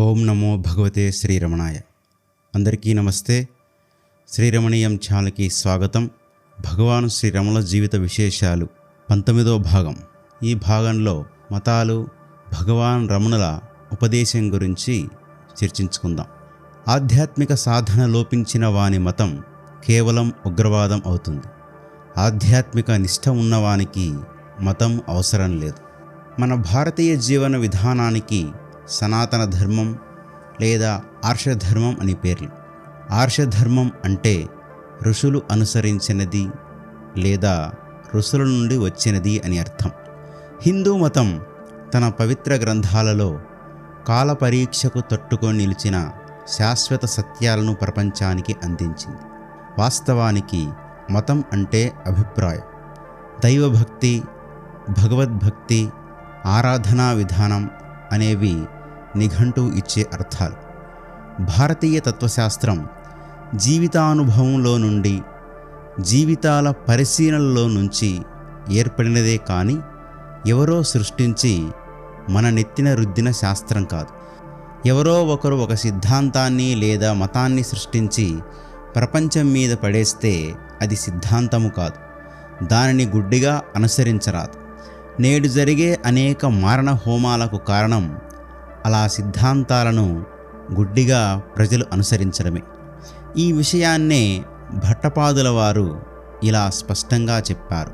ఓం నమో భగవతే శ్రీరమణాయ. అందరికీ నమస్తే. శ్రీరమణీయం ఛానల్కి స్వాగతం. భగవాను శ్రీరమణ జీవిత విశేషాలు పంతొమ్మిదో భాగం. ఈ భాగంలో మతాలు భగవాన్ రమణుల ఉపదేశం గురించి చర్చించుకుందాం. ఆధ్యాత్మిక సాధన లోపించిన వాని మతం కేవలం ఉగ్రవాదం అవుతుంది. ఆధ్యాత్మిక నిష్ఠ ఉన్నవానికి మతం అవసరం లేదు. మన భారతీయ జీవన విధానానికి సనాతన ధర్మం లేదా ఆర్షధర్మం అని పేర్లు. ఆర్షధర్మం అంటే ఋషులు అనుసరించినది లేదా ఋషుల నుండి వచ్చినది అని అర్థం. హిందూ మతం తన పవిత్ర గ్రంథాలలో కాల పరీక్షకు తట్టుకొని నిలిచిన శాశ్వత సత్యాలను ప్రపంచానికి అందించింది. వాస్తవానికి మతం అంటే అభిప్రాయం. దైవభక్తి భగవద్భక్తి ఆరాధనా విధానం అనేవి నిఘంటు ఇచ్చే అర్థాలు. భారతీయ తత్వశాస్త్రం జీవితానుభవంలో నుండి జీవితాల పరిశీలనలో నుంచి ఏర్పడినదే కానీ ఎవరో సృష్టించి మన నెత్తిన రుద్దిన శాస్త్రం కాదు. ఎవరో ఒకరు ఒక సిద్ధాంతాన్ని లేదా మతాన్ని సృష్టించి ప్రపంచం మీద పడేస్తే అది సిద్ధాంతము కాదు. దానిని గుడ్డిగా అనుసరించరాదు. నేడు జరిగే అనేక మారణ హోమాలకు కారణం అలా సిద్ధాంతాలను గుడ్డిగా ప్రజలు అనుసరించడమే. ఈ విషయాన్నే భట్టపాదుల వారు ఇలా స్పష్టంగా చెప్పారు.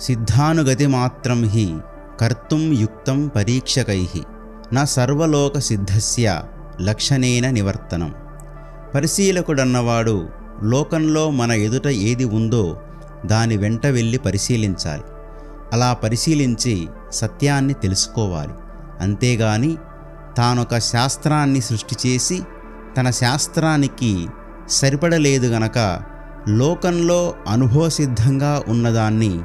సిద్ధానుగతి మాత్రం హి కర్తుం యుక్తం పరీక్షకై నా సర్వలోక సిద్ధస్య లక్షణేన నివర్తనం. పరిశీలకుడన్నవాడు లోకంలో మన ఎదుట ఏది ఉందో దాని వెంట వెళ్ళి పరిశీలించాలి. అలా పరిశీలించి సత్యాన్ని తెలుసుకోవాలి. అంతేగాని తానొక శాస్త్రాన్ని సృష్టి చేసి తన శాస్త్రానికి సరిపడలేదు గనక లోకంలో అనుభవసిద్ధంగా ఉన్నదాన్ని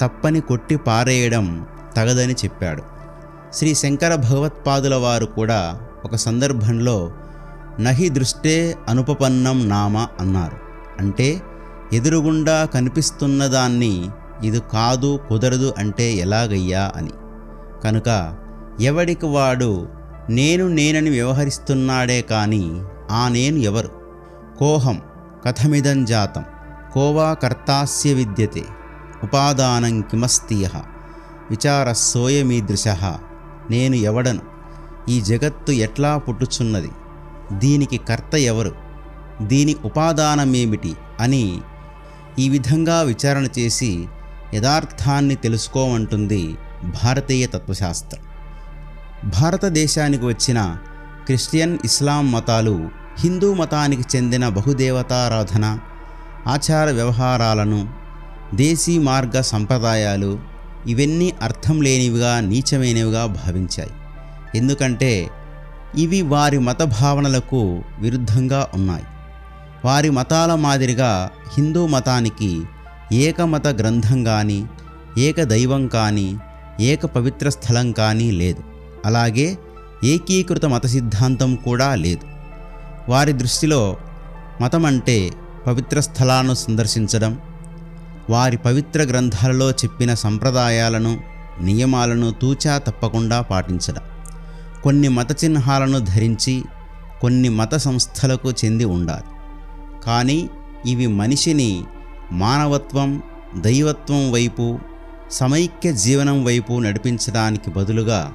తప్పని కొట్టి పారేయడం తగదని చెప్పాడు. శ్రీ శంకర భగవత్పాదుల వారు కూడా ఒక సందర్భంలో నహి దృష్టే అనుపపన్నం నామ అన్నారు. అంటే ఎదురుగుండా కనిపిస్తున్నదాన్ని ఇది కాదు కుదరదు అంటే ఎలాగయ్యా అని. కనుక ఎవడికి వాడు నేను నేనని వ్యవహరిస్తున్నాడే కానీ ఆ నేను ఎవరు? కోహం కథమిదం జాతం. కోవా కర్తాస్య విద్యతే. ఉపాదానం కిమస్తీయ. విచారస్సోయమీదృశ. నేను ఎవడను? ఈ జగత్తు ఎట్లా పుట్టుచున్నది? దీనికి కర్త ఎవరు? దీని ఉపాదానమేమిటి? అని ఈ విధంగా విచారణ చేసి యథార్థాన్ని తెలుసుకోమంటుంది భారతీయ తత్వశాస్త్రం. భారతదేశానికి వచ్చిన క్రిస్టియన్ ఇస్లాం మతాలు హిందూ మతానికి చెందిన బహుదేవతారాధన ఆచార వ్యవహారాలను దేశీ మార్గ సంప్రదాయాలు ఇవన్నీ అర్థం లేనివిగా నీచమైనవిగా భావించాయి. ఎందుకంటే ఇవి వారి మత భావనలకు విరుద్ధంగా ఉన్నాయి. వారి మతాల మాదిరిగా హిందూ మతానికి ఏకమత గ్రంథం కానీ ఏక దైవం కానీ ఏక పవిత్ర స్థలం కానీ లేదు. అలాగే ఏకీకృత మత సిద్ధాంతం కూడా లేదు. వారి దృష్టిలో మతం అంటే పవిత్ర స్థలాలను సందర్శించడం వారి పవిత్ర గ్రంథాలలో చెప్పిన సంప్రదాయాలను నియమాలను తూచా తప్పకుండా పాటించడం. కొన్ని మత చిహ్నాలను ధరించి కొన్ని మత సంస్థలకు చెంది ఉండాలి. కానీ ఇవి మనిషిని మానవత్వం దైవత్వం వైపు సమైక్య జీవనం వైపు నడిపించడానికి బదులుగా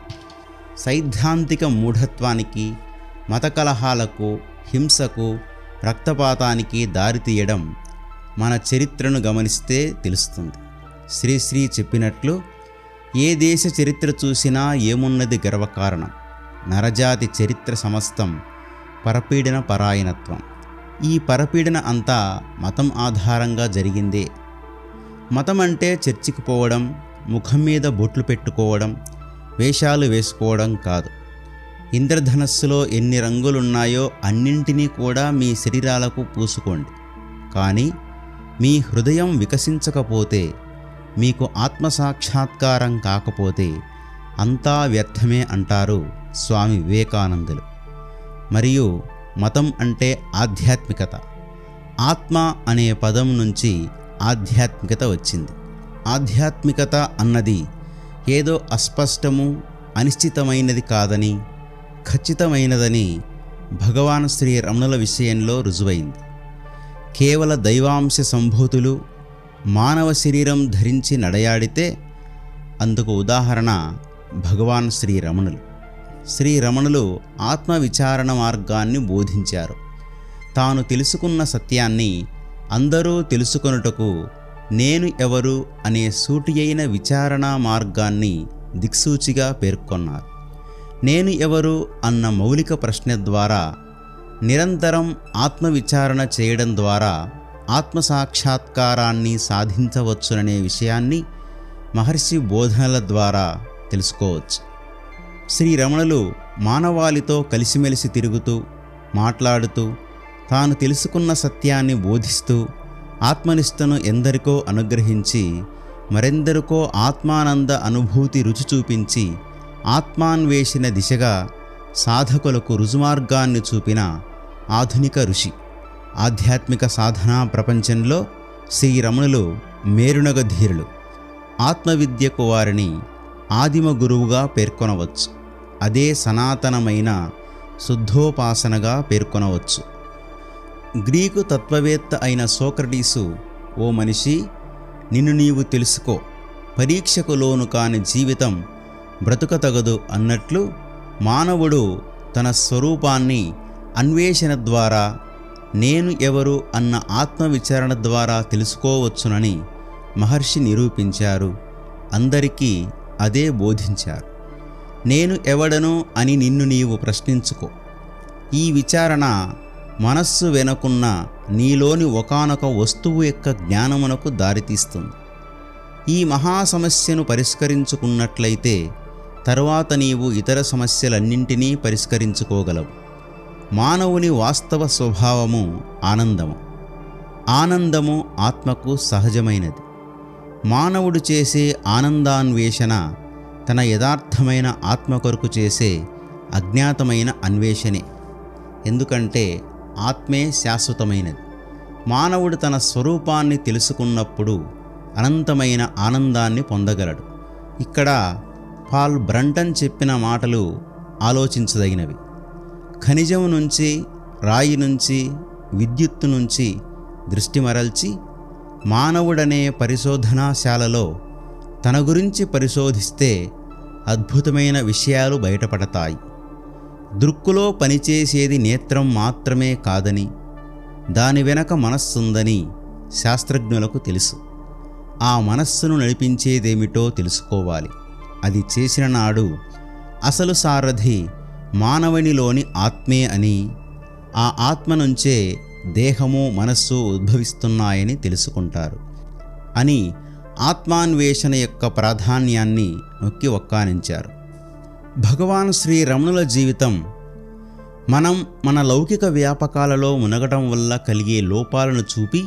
సైద్ధాంతిక మూఢత్వానికి మత కలహాలకు హింసకు రక్తపాతానికి దారితీయడం మన చరిత్రను గమనిస్తే తెలుస్తుంది. శ్రీశ్రీ చెప్పినట్లు ఏ దేశ చరిత్ర చూసినా ఏమున్నది గర్వకారణం. నరజాతి చరిత్ర సమస్తం పరపీడన పరాయణత్వం. ఈ పరపీడన అంతా మతం ఆధారంగా జరిగిందే. మతం అంటే చర్చికి పోవడం ముఖం మీద బొట్లు పెట్టుకోవడం వేషాలు వేసుకోవడం కాదు. ఇంద్రధనస్సులో ఎన్ని రంగులున్నాయో అన్నింటినీ కూడా మీ శరీరాలకు పూసుకోండి. కానీ మీ హృదయం వికసించకపోతే మీకు ఆత్మసాక్షాత్కారం కాకపోతే అంతా వ్యర్థమే అంటారు స్వామి వివేకానందులు. మరియు మతం అంటే ఆధ్యాత్మికత. ఆత్మ అనే పదం నుంచి ఆధ్యాత్మికత వచ్చింది. ఆధ్యాత్మికత అన్నది ఏదో అస్పష్టము అనిశ్చితమైనది కాదని ఖచ్చితమైనదని భగవాన్ శ్రీ రమణుల విషయంలో రుజువైంది. కేవల దైవాంశ సంభూతులు మానవ శరీరం ధరించి నడయాడితే అందుకు ఉదాహరణ భగవాన్ శ్రీ రమణులు. శ్రీ రమణులు ఆత్మవిచారణ మార్గాన్ని బోధించారు. తాను తెలుసుకున్న సత్యాన్ని అందరూ తెలుసుకొనుటకు నేను ఎవరు అనే సూటి అయిన విచారణా మార్గాన్ని దిక్సూచిగా పేర్కొన్నారు. నేను ఎవరు అన్న మౌలిక ప్రశ్న ద్వారా నిరంతరం ఆత్మవిచారణ చేయడం ద్వారా ఆత్మసాక్షాత్కారాన్ని సాధించవచ్చుననే విషయాన్ని మహర్షి బోధనల ద్వారా తెలుసుకోవచ్చు. శ్రీ రమణులు మానవాళితో కలిసిమెలిసి తిరుగుతూ మాట్లాడుతూ తాను తెలుసుకున్న సత్యాన్ని బోధిస్తూ ఆత్మనిష్టను ఎందరికో అనుగ్రహించి మరెందరికో ఆత్మానంద అనుభూతి రుచి చూపించి ఆత్మాన్వేషణ దిశగా సాధకులకు రుజుమార్గాన్ని చూపిన ఆధునిక ఋషి. ఆధ్యాత్మిక సాధనా ప్రపంచంలో శ్రీ రమణులు మేరునగ ధీరులు ఆత్మవిద్యకు వారిని ఆదిమ గురువుగా పేర్కొనవచ్చు. అదే సనాతనమైన శుద్ధోపాసనగా పేర్కొనవచ్చు. గ్రీకు తత్వవేత్త అయిన సోక్రటీసు ఓ మనిషి నిన్ను నీవు తెలుసుకో. పరీక్షకు లోను కాని జీవితం బ్రతుకతగదు అన్నట్లు మానవుడు తన స్వరూపాన్ని అన్వేషణ ద్వారా నేను ఎవరు అన్న ఆత్మవిచారణ ద్వారా తెలుసుకోవచ్చునని మహర్షి నిరూపించారు. అందరికీ అదే బోధించారు. నేను ఎవడను అని నిన్ను నీవు ప్రశ్నించుకో. ఈ విచారణ మనస్సు వెనుకున్న నీలోని ఒకానొక వస్తువు యొక్క జ్ఞానమునకు దారితీస్తుంది. ఈ మహా సమస్యను పరిష్కరించుకున్నట్లయితే తరువాత నీవు ఇతర సమస్యలన్నింటినీ పరిష్కరించుకోగలవు. మానవుని వాస్తవ స్వభావము ఆనందము. ఆనందము ఆత్మకు సహజమైనది. మానవుడు చేసే ఆనందాన్వేషణ తన యథార్థమైన ఆత్మ కొరకు చేసే అజ్ఞాతమైన అన్వేషణే. ఎందుకంటే ఆత్మే శాశ్వతమైనది. మానవుడు తన స్వరూపాన్ని తెలుసుకున్నప్పుడు అనంతమైన ఆనందాన్ని పొందగలడు. ఇక్కడ పాల్ బ్రంటన్ చెప్పిన మాటలు ఆలోచించదగినవి. ఖనిజం నుంచి రాయి నుంచి విద్యుత్తు నుంచి దృష్టి మరల్చి మానవుడనే పరిశోధనాశాలలో తన గురించి పరిశోధిస్తే అద్భుతమైన విషయాలు బయటపడతాయి. దృక్కులో పనిచేసేది నేత్రం మాత్రమే కాదని దాని వెనక మనస్సుందని శాస్త్రజ్ఞులకు తెలుసు. ఆ మనస్సును నడిపించేదేమిటో తెలుసుకోవాలి. అది చేసిన నాడు అసలు సారథి మానవునిలోని ఆత్మే అని ఆ ఆత్మ నుంచే దేహము మనస్సు ఉద్భవిస్తున్నాయని తెలుసుకుంటారు. అని ఆత్మాన్వేషణ యొక్క ప్రాధాన్యాన్ని నొక్కి ఒక్కానించారు భగవాన్ శ్రీ రమణుల జీవితం మనం మన లౌకిక వ్యాపకాలలో మునగటం వల్ల కలిగే లోపాలను చూపి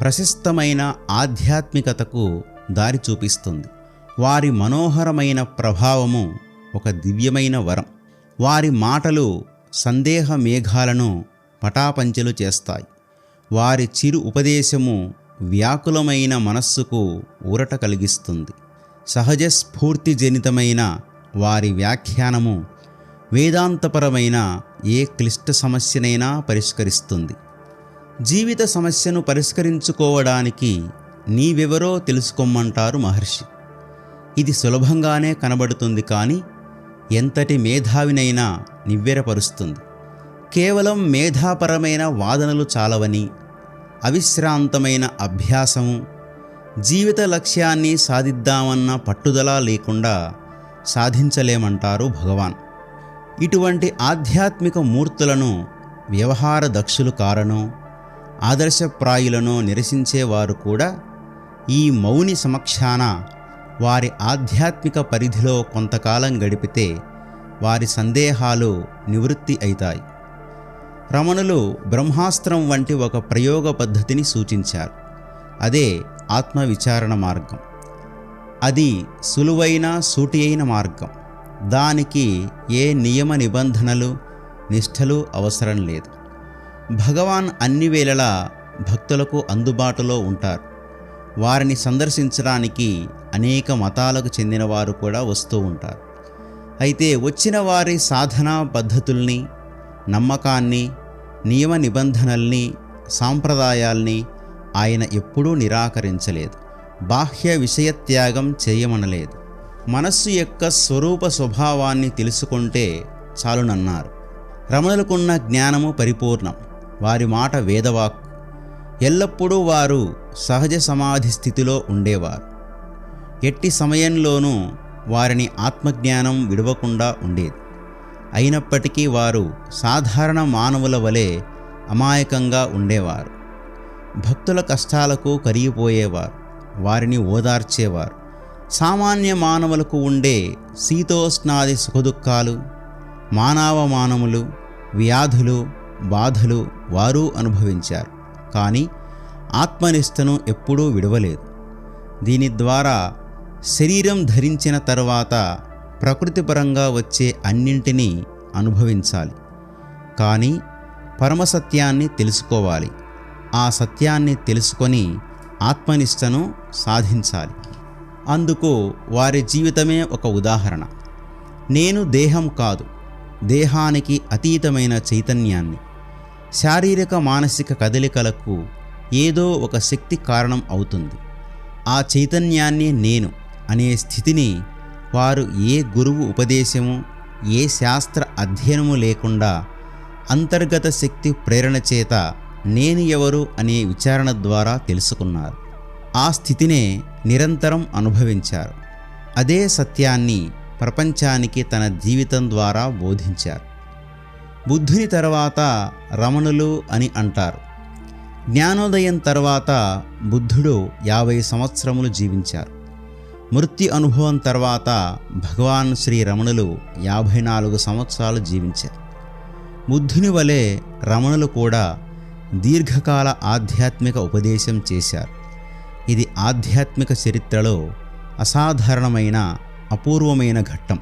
ప్రశస్తమైన ఆధ్యాత్మికతకు దారి చూపిస్తుంది. వారి మనోహరమైన ప్రభావము ఒక దివ్యమైన వరం. వారి మాటలు సందేహ మేఘాలను పటాపంచలు చేస్తాయి. వారి చిరు ఉపదేశము వ్యాకులమైన మనస్సుకు ఊరట కలిగిస్తుంది. సహజ స్ఫూర్తి జనితమైన వారి వ్యాఖ్యానము వేదాంతపరమైన ఏ క్లిష్ట సమస్యనైనా పరిష్కరిస్తుంది. జీవిత సమస్యను పరిష్కరించుకోవడానికి నీవెవరో తెలుసుకోమంటారు మహర్షి. ఇది సులభంగానే కనబడుతుంది కానీ ఎంతటి మేధావినైనా నివ్వెరపరుస్తుంది. కేవలం మేధాపరమైన వాదనలు చాలవని అవిశ్రాంతమైన అభ్యాసము జీవిత లక్ష్యాన్ని సాధిద్దామన్న పట్టుదల లేకుండా సాధించలేమంటారు భగవాన్. ఇటువంటి ఆధ్యాత్మిక మూర్తులను వ్యవహార దక్షులు కారనో ఆదర్శప్రాయులను నిరసించేవారు కూడా ఈ మౌని సమక్షాన వారి ఆధ్యాత్మిక పరిధిలో కొంతకాలం గడిపితే వారి సందేహాలు నివృత్తి అవుతాయి రమణులు బ్రహ్మాస్త్రం వంటి ఒక ప్రయోగ పద్ధతిని సూచించారు. అదే ఆత్మవిచారణ మార్గం. అది సులువైన సూటి అయిన మార్గం. దానికి ఏ నియమ నిబంధనలు నిష్ఠలు అవసరం లేదు. భగవాన్ అన్ని వేళలా భక్తులకు అందుబాటులో ఉంటారు. వారిని సందర్శించడానికి అనేక మతాలకు చెందిన వారు కూడా వస్తూ ఉంటారు. అయితే వచ్చిన వారి సాధనా పద్ధతుల్ని నమ్మకాన్ని నియమ నిబంధనల్ని సాంప్రదాయాల్ని ఆయన ఎప్పుడూ నిరాకరించలేదు. బాహ్య విషయత్యాగం చేయమనలేదు. మనస్సు యొక్క స్వరూప స్వభావాన్ని తెలుసుకుంటే చాలునన్నారు. రమణులకున్న జ్ఞానము పరిపూర్ణం. వారి మాట వేదవాక్కు ఎల్లప్పుడూ వారు సహజ సమాధి స్థితిలో ఉండేవారు. ఎట్టి సమయంలోనూ వారిని ఆత్మజ్ఞానం విడవకుండా ఉండేది. అయినప్పటికీ వారు సాధారణ మానవుల వలె అమాయకంగా ఉండేవారు. భక్తుల కష్టాలకు కరిగిపోయేవారు. వారిని ఓదార్చేవారు. సామాన్య మానవులకు ఉండే శీతోష్ణాది సుఖదుఖాలు మానవ మానవులు వ్యాధులు బాధలు వారు అనుభవించారు. కానీ ఆత్మనిష్టను ఎప్పుడూ విడవలేదు. దీని ద్వారా శరీరం ధరించిన తర్వాత ప్రకృతిపరంగా వచ్చే అన్నింటినీ అనుభవించాలి. కానీ పరమసత్యాన్ని తెలుసుకోవాలి. ఆ సత్యాన్ని తెలుసుకొని ఆత్మనిష్టను సాధించాలి. అందుకు వారి జీవితమే ఒక ఉదాహరణ. నేను దేహం కాదు దేహానికి అతీతమైన చైతన్యాన్ని. శారీరక మానసిక కదలికలకు ఏదో ఒక శక్తి కారణం అవుతుంది. ఆ చైతన్యాన్ని నేను అనే స్థితిని వారు ఏ గురువు ఉపదేశము ఏ శాస్త్ర అధ్యయనము లేకుండా అంతర్గత శక్తి ప్రేరణ చేత నేను ఎవరు అనే విచారణ ద్వారా తెలుసుకున్నారు. ఆ స్థితినే నిరంతరం అనుభవించారు. అదే సత్యాన్ని ప్రపంచానికి తన జీవితం ద్వారా బోధించారు. బుద్ధుని తర్వాత రమణులు అని అంటారు. జ్ఞానోదయం తర్వాత బుద్ధుడు యాభై సంవత్సరములు జీవించారు. మృత్యు అనుభవం తర్వాత భగవాన్ శ్రీ రమణులు యాభై నాలుగు సంవత్సరాలు జీవించారు. బుద్ధుని వలె రమణులు కూడా దీర్ఘకాల ఆధ్యాత్మిక ఉపదేశం చేశారు. ఇది ఆధ్యాత్మిక చరిత్రలో అసాధారణమైన అపూర్వమైన ఘట్టం.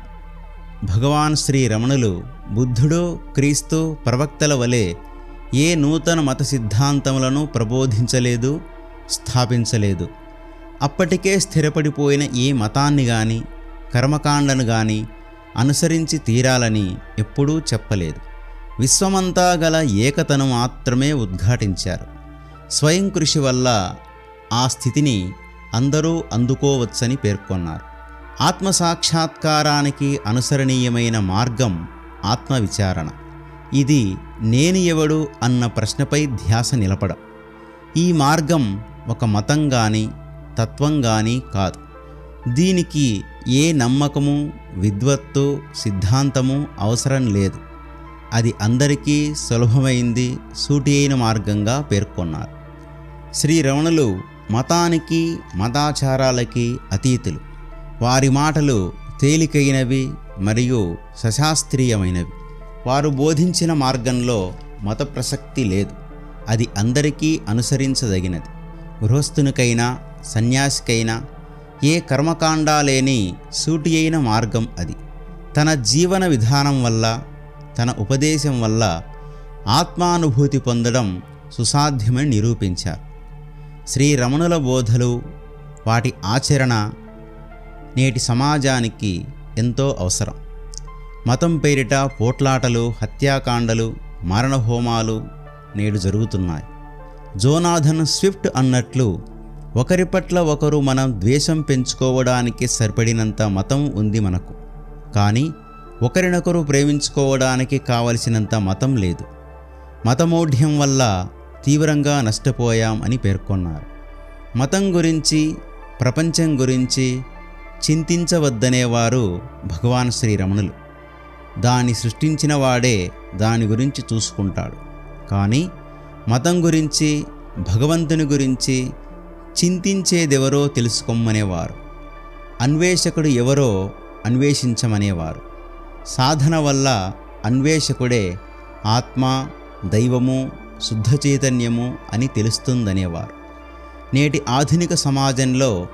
భగవాన్ శ్రీ రమణులు బుద్ధుడు క్రీస్తు ప్రవక్తల వలె ఏ నూతన మత సిద్ధాంతములను ప్రబోధించలేదు స్థాపించలేదు. అప్పటికే స్థిరపడిపోయిన ఏ మతాన్ని కానీ కర్మకాండను కానీ అనుసరించి తీరాలని ఎప్పుడూ చెప్పలేదు. విశ్వమంతా గల ఏకతను మాత్రమే ఉద్ఘాటించారు. స్వయం కృషి వల్ల ఆ స్థితిని అందరూ అందుకోవచ్చని పేర్కొన్నారు. ఆత్మసాక్షాత్కారానికి అనుసరణీయమైన మార్గం ఆత్మవిచారణ. ఇది నేను ఎవడు అన్న ప్రశ్నపై ధ్యాస నిలపడం. ఈ మార్గం ఒక మతం కానీ తత్వం కానీ కాదు. దీనికి ఏ నమ్మకము విద్వత్తు సిద్ధాంతము అవసరం లేదు. అది అందరికీ సులభమైంది సూటి అయిన మార్గంగా పేర్కొన్నారు. శ్రీ రమణులు మతానికి మతాచారాలకి అతీతులు. వారి మాటలు తేలికైనవి మరియు సశాస్త్రీయమైనవి. వారు బోధించిన మార్గంలో మత ప్రసక్తి లేదు. అది అందరికీ అనుసరించదగినది. గృహస్థునికైనా సన్యాసికైనా ఏ కర్మకాండ లేని సూటి అయిన మార్గం అది. తన జీవన విధానం వల్ల తన ఉపదేశం వల్ల ఆత్మానుభూతి పొందడం సుసాధ్యమని నిరూపించారు. శ్రీ రమణుల బోధలు వాటి ఆచరణ నేటి సమాజానికి ఎంతో అవసరం. మతం పేరిట పోట్లాటలు హత్యాకాండలు మరణహోమాలు నేడు జరుగుతున్నాయి. జోనాథన్ స్విఫ్ట్ అన్నట్లు ఒకరి పట్ల ఒకరు మనం ద్వేషం పెంచుకోవడానికి సరిపడినంత మతం ఉంది మనకు. కానీ ఒకరినొకరు ప్రేమించుకోవడానికి కావలసినంత మతం లేదు. మతమౌఢ్యం వల్ల తీవ్రంగా నష్టపోయాం అని పేర్కొన్నారు. మతం గురించి ప్రపంచం గురించి చింతించవద్దనేవారు భగవాన్ శ్రీరమణులు. దాన్ని సృష్టించిన వాడే దాని గురించి చూసుకుంటాడు. కానీ మతం గురించి భగవంతుని గురించి చింతించేదెవరో తెలుసుకోమనేవారు. అన్వేషకుడు ఎవరో అన్వేషించమనేవారు. సాధన వల్ల అన్వేషకుడే ఆత్మ దైవము శుద్ధ చైతన్యము అని తెలుస్తుందనేవారు. నేటి ఆధునిక సమాజంలో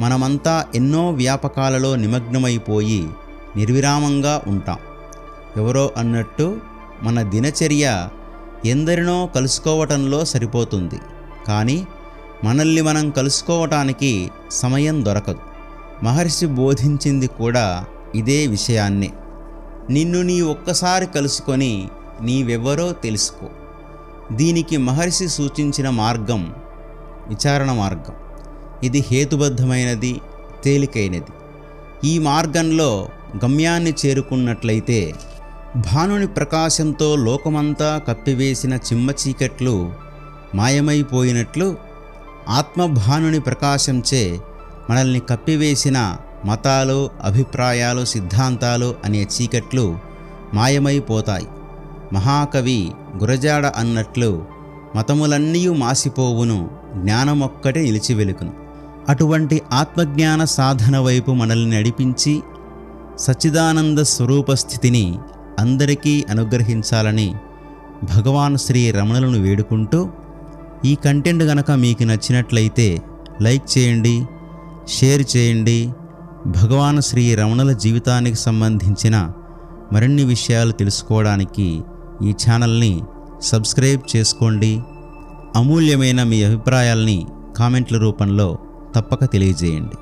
మనమంతా ఎన్నో వ్యాపకాలలో నిమగ్నమైపోయి నిర్విరామంగా ఉంటాం. ఎవరో అన్నట్టు మన దినచర్య ఎందరినో కలుసుకోవటంలో సరిపోతుంది. కానీ మనల్ని మనం కలుసుకోవటానికి సమయం దొరకదు. మహర్షి బోధించింది కూడా ఇదే విషయాన్నే. నిన్ను నీ ఒక్కసారి కలుసుకొని నీవెవరో తెలుసుకో. దీనికి మహర్షి సూచించిన మార్గం విచారణ మార్గం. ఇది హేతుబద్ధమైనది తేలికైనది. ఈ మార్గంలో గమ్యాన్ని చేరుకున్నట్లయితే భానుని ప్రకాశంతో లోకమంతా కప్పివేసిన చిమ్మ చీకట్లు మాయమైపోయినట్లు ఆత్మభానుని ప్రకాశంచే మనల్ని కప్పివేసిన మతాలు అభిప్రాయాలు సిద్ధాంతాలు అనే చీకట్లు మాయమైపోతాయి. మహాకవి గురజాడ అన్నట్లు మతములన్నీ మాసిపోవును జ్ఞానమొక్కటే నిలిచి వెలుకును అటువంటి ఆత్మజ్ఞాన సాధన వైపు మనల్ని నడిపించి సచ్చిదానంద స్వరూప స్థితిని అందరికీ అనుగ్రహించాలని భగవాన్ శ్రీ రమణులను వేడుకుంటూ ఈ కంటెంట్ గనక మీకు నచ్చినట్లయితే లైక్ చేయండి షేర్ చేయండి భగవాన్ శ్రీ రమణుల జీవితానికి సంబంధించిన మరిన్ని విషయాలు తెలుసుకోవడానికి ఈ ఛానల్ని సబ్స్క్రైబ్ చేసుకోండి. అమూల్యమైన మీ అభిప్రాయాల్ని కామెంట్ల రూపంలో తప్పక తెలియజేయండి.